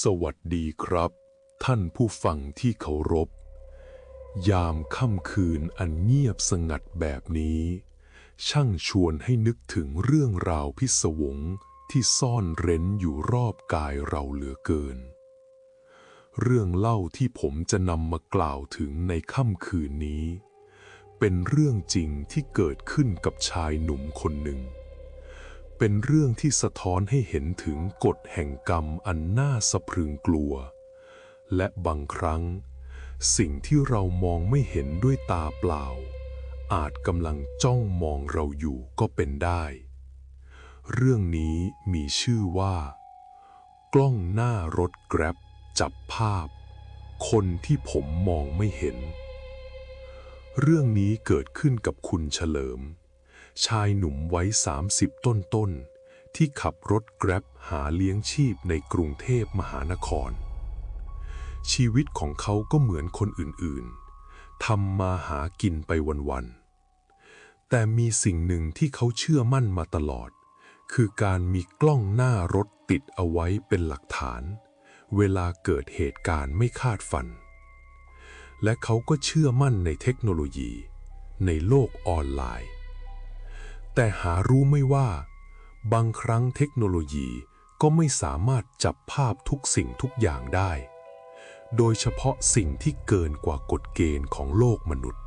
สวัสดีครับ ท่านผู้ฟังที่เคารพ ยามค่ำคืนอันเงียบสงัดแบบนี้ ช่างชวนให้นึกถึงเรื่องราวพิศวงที่ซ่อนเร้นอยู่รอบกายเราเหลือเกิน เรื่องเล่าที่ผมจะนำมากล่าวถึงในค่ำคืนนี้ เป็นเรื่องจริงที่เกิดขึ้นกับชายหนุ่มคนหนึ่ง เป็นเรื่องที่สะท้อนให้เห็นถึงกฎแห่งกรรมอันน่าสะพรึงกลัว และบางครั้ง สิ่งที่เรามองไม่เห็นด้วยตาเปล่า อาจกำลังจ้องมองเราอยู่ก็เป็นได้ เรื่องนี้มีชื่อว่า กล้องหน้ารถแกร็บจับภาพ คนที่ผมมองไม่เห็น เรื่องนี้เกิดขึ้นกับคุณเฉลิม ชายหนุ่มไว้30 ต้นต้น ที่ขับรถแกร็บหาเลี้ยงชีพในกรุงเทพมหานคร ชีวิตของเขาก็เหมือนคนอื่นๆทำมาหากินไปวันๆ แต่มีสิ่งหนึ่งที่เขาเชื่อมั่นมาตลอด คือการมีกล้องหน้ารถติดเอาไว้เป็นหลักฐาน เวลาเกิดเหตุการณ์ไม่คาดฝัน และเขาก็เชื่อมั่นในเทคโนโลยี ในโลกออนไลน์ แต่หารู้ไม่ว่า บางครั้งเทคโนโลยีก็ไม่สามารถจับภาพทุกสิ่งทุกอย่างได้ โดยเฉพาะสิ่งที่เกินกว่ากฎเกณฑ์ของโลกมนุษย์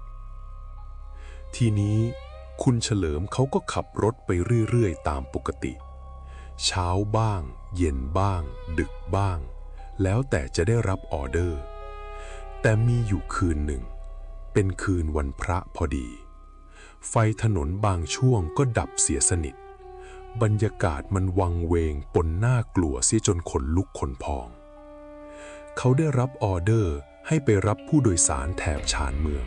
ทีนี้คุณเฉลิมเขาก็ขับรถไปเรื่อยๆ ตามปกติ เช้าบ้าง เย็นบ้าง ดึกบ้าง แล้วแต่จะได้รับออเดอร์ แต่มีอยู่คืนหนึ่ง เป็นคืนวันพระพอดี ไฟถนนบางช่วงก็ดับเสียสนิท บรรยากาศมันวังเวงปนน่ากลัวเสียจนขนลุกขนพอง เขาได้รับออเดอร์ให้ไปรับผู้โดยสารแถบชานเมือง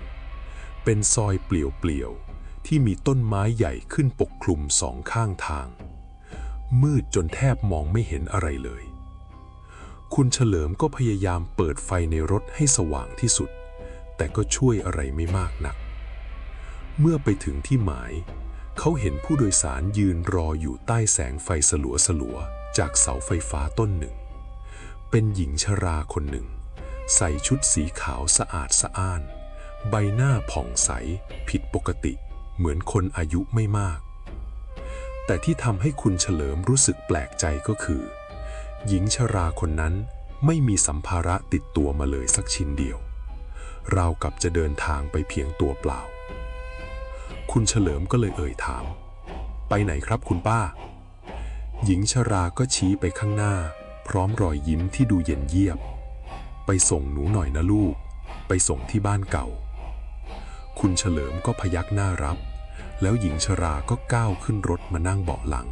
เป็นซอยเปลี่ยวๆ ที่มีต้นไม้ใหญ่ขึ้นปกคลุมสองข้างทาง มืดจนแทบมองไม่เห็นอะไรเลย คุณเฉลิมก็พยายามเปิดไฟในรถให้สว่างที่สุด แต่ก็ช่วยอะไรไม่มากนัก เมื่อไปถึงที่หมาย เขาเห็นผู้โดยสารยืนรออยู่ใต้แสงไฟสลัวสลัวจากเสาไฟฟ้าต้นหนึ่ง เป็นหญิงชราคนหนึ่ง ใส่ชุดสีขาวสะอาดสะอ้าน ใบหน้าผ่องใส ผิดปกติ เหมือนคนอายุไม่มาก แต่ที่ทำให้คุณเฉลิมรู้สึกแปลกใจก็คือ หญิงชราคนนั้นไม่มีสัมภาระติดตัวมาเลยสักชิ้นเดียวราวกับจะเดินทางไปเพียงตัวเปล่า คุณเฉลิมก็เลยเอ่ยถาม ไปไหนครับคุณป้า หญิงชราก็ชี้ไปข้างหน้า พร้อมรอยยิ้มที่ดูเย็นเยียบ ไปส่งหนูหน่อยนะลูก ไปส่งที่บ้านเก่า คุณเฉลิมก็พยักหน้ารับ แล้วหญิงชราก็ก้าวขึ้นรถมานั่งเบาะหลัง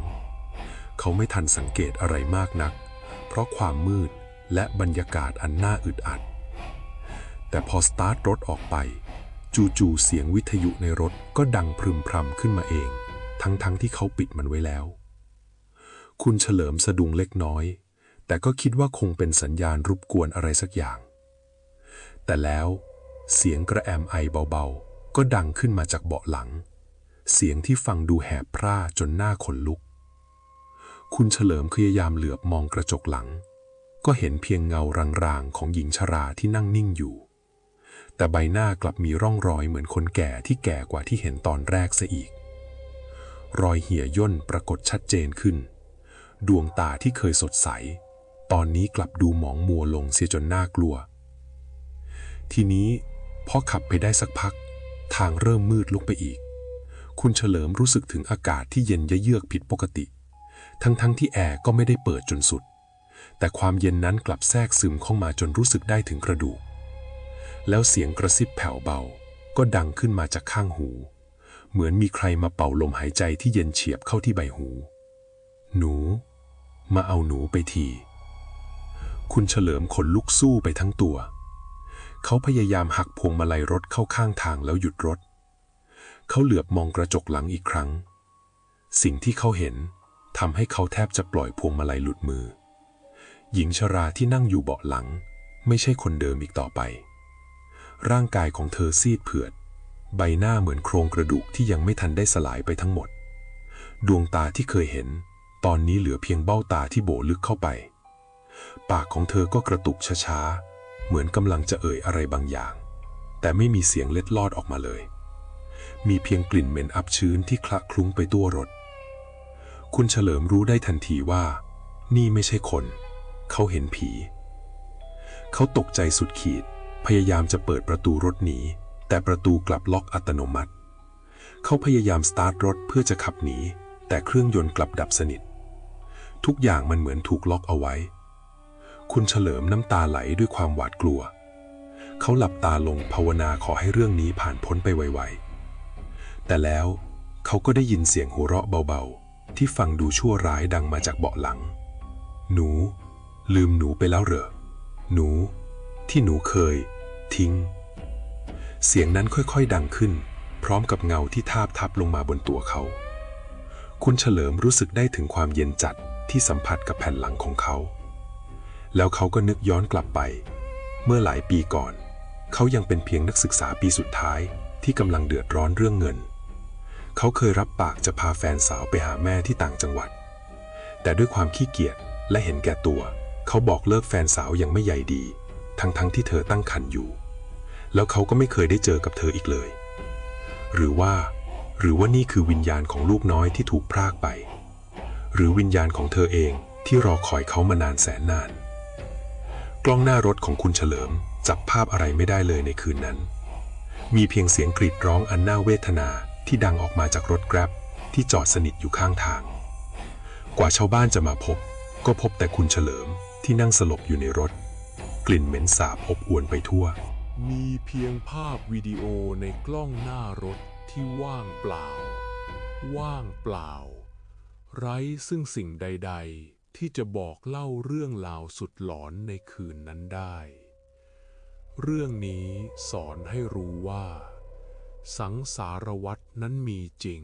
เขาไม่ทันสังเกตอะไรมากนัก เพราะความมืดและบรรยากาศอันน่าอึดอัด แต่พอสตาร์ทรถออกไป จู่ๆเสียงวิทยุในรถก็ดังพรึมพรำขึ้นมาเอง ทั้งๆทที่เขาปิดมันไว้แล้ว คุณเฉลิมสะดุ้งเล็กน้อย แต่ก็คิดว่าคงเป็นสัญญาณรบกวนอะไรสักอย่าง แต่แล้วเสียงกระแอมไอเบาๆ ก็ดังขึ้นมาจากเบาะหลัง เสียงที่ฟังดูแหบพร่าจนหน้าขนลุก คุณเฉลิมพยายามเหลือบมองกระจกหลัง ก็เห็นเพียงเงารางๆของหญิงชราที่นั่งนิ่งอยู่ แต่ใบหน้ากลับมีร่องรอยเหมือนคนแก่ที่แก่กว่าที่เห็นตอนแรกซะอีก รอยเหี่ยย่นปรากฏชัดเจนขึ้น ดวงตาที่เคยสดใส ตอนนี้กลับดูหมองมัวลงเสียจนน่ากลัว ทีนี้พอขับไปได้สักพัก ทางเริ่มมืดลุกไปอีก คุณเฉลิมรู้สึกถึงอากาศที่เย็นเยือกผิดปกติ ทั้งๆทที่แอร์ก็ไม่ได้เปิดจนสุด แต่ความเย็นนั้นกลับแทรกซึมเข้ามาจนรู้สึกได้ถึงกระดูก แล้วเสียงกระซิบแผ่วเบา ก็ดังขึ้นมาจากข้างหู เหมือนมีใครมาเป่าลมหายใจที่เย็นเฉียบเข้าที่ใบหู หนู มาเอาหนูไปที คุณเฉลิมขนลุกสู้ไปทั้งตัว เขาพยายามหักพวงมาลัยรถเข้าข้างทางแล้วหยุดรถ เขาเหลือบมองกระจกหลังอีกครั้ง สิ่งที่เขาเห็นทำให้เขาแทบจะปล่อยพวงมาลัยหลุดมือ หญิงชราที่นั่งอยู่เบาะหลัง ไม่ใช่คนเดิมอีกต่อไป ร่างกายของเธอซีดเผือด ใบหน้าเหมือนโครงกระดูกที่ยังไม่ทันได้สลายไปทั้งหมด ดวงตาที่เคยเห็น ตอนนี้เหลือเพียงเบ้าตาที่โบลึกเข้าไป ปากของเธอก็กระตุกช้าๆ เหมือนกำลังจะเอ่ยอะไรบางอย่าง แต่ไม่มีเสียงเล็ดลอดออกมาเลย มีเพียงกลิ่นเหม็นอับชื้นที่คละคลุ้งไปทั่วรถ คุณเฉลิมรู้ได้ทันทีว่า นี่ไม่ใช่คน เขาเห็นผี เขาตกใจสุดขีด พยายามจะเปิดประตูรถหนี แต่ประตูกลับล็อกอัตโนมัติ เขาพยายามสตาร์ทรถเพื่อจะขับหนี แต่เครื่องยนต์กลับดับสนิท ทุกอย่างมันเหมือนถูกล็อกเอาไว้ คุณเฉลิมน้ำตาไหลด้วยความหวาดกลัว เขาหลับตาลงภาวนาขอให้เรื่องนี้ผ่านพ้นไปไวๆ แต่แล้วเขาก็ได้ยินเสียงหัวเราะเบาๆ ที่ฟังดูชั่วร้ายดังมาจากเบาะหลัง หนู ลืมหนูไปแล้วเหรอ หนู ที่หนูเคย ทิ้ง เสียงนั้นค่อยๆดังขึ้น พร้อมกับเงาที่ทาบทับลงมาบนตัวเขา คุณเฉลิมรู้สึกได้ถึงความเย็นจัดที่สัมผัสกับแผ่นหลังของเขา แล้วเขาก็นึกย้อนกลับไป เมื่อหลายปีก่อน เขายังเป็นเพียงนักศึกษาปีสุดท้ายที่กำลังเดือดร้อนเรื่องเงิน เขาเคยรับปากจะพาแฟนสาวไปหาแม่ที่ต่างจังหวัด แต่ด้วยความขี้เกียจและเห็นแก่ตัว เขาบอกเลิกแฟนสาวยังไม่ใหญ่ดี ทั้งๆทที่เธอตั้งครรภ์อยู่ แล้วเขาก็ไม่เคยได้เจอกับเธออีกเลย หรือว่า หรือว่านี่คือวิญญาณของลูกน้อยที่ถูกพรากไป หรือวิญญาณของเธอเองที่รอคอยเขามานานแสนนาน กล้องหน้ารถของคุณเฉลิมจับภาพอะไรไม่ได้เลยในคืนนั้น มีเพียงเสียงกรีดร้องอันน่าเวทนาที่ดังออกมาจากรถแกร็บที่จอดสนิทอยู่ข้างทาง กว่าชาวบ้านจะมาพบ ก็พบแต่คุณเฉลิมที่นั่งสลบอยู่ในรถ กลิ่นเหม็นสาบอบอวนไปทั่ว มีเพียงภาพวิดีโอในกล้องหน้ารถที่ว่างเปล่า ว่างเปล่า ไร้ซึ่งสิ่งใด ๆ ที่จะบอกเล่าเรื่องราวสุดหลอนในคืนนั้นได้ เรื่องนี้สอนให้รู้ว่า สังสารวัตนั้นมีจริง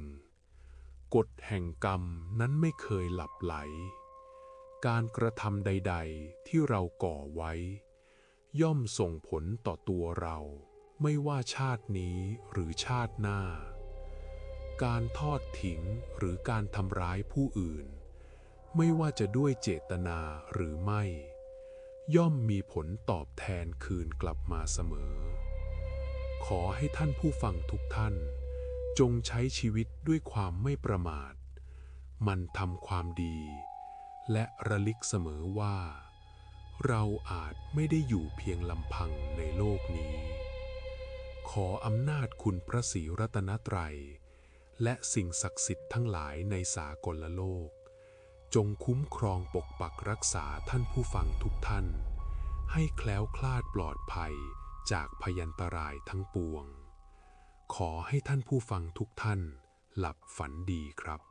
กฎแห่งกรรมนั้นไม่เคยหลับไหล การกระทำใด ๆ ที่เราก่อไว้ ย่อมส่งผลต่อตัวเรา ไม่ว่าชาตินี้หรือชาติหน้า การทอดทิ้งหรือการทำร้ายผู้อื่น ไม่ว่าจะด้วยเจตนาหรือไม่ ย่อมมีผลตอบแทนคืนกลับมาเสมอ ขอให้ท่านผู้ฟังทุกท่าน จงใช้ชีวิตด้วยความไม่ประมาท มันทำความดี และระลึกเสมอว่า เราอาจไม่ได้อยู่เพียงลำพังในโลกนี้ ขออำนาจคุณพระศรีรัตนตรัย และสิ่งศักดิ์สิทธิ์ทั้งหลายในสากลโลก จงคุ้มครองปกปักรักษาท่านผู้ฟังทุกท่าน ให้แคล้วคลาดปลอดภัยจากพยันตรายทั้งปวง ขอให้ท่านผู้ฟังทุกท่าน หลับฝันดีครับ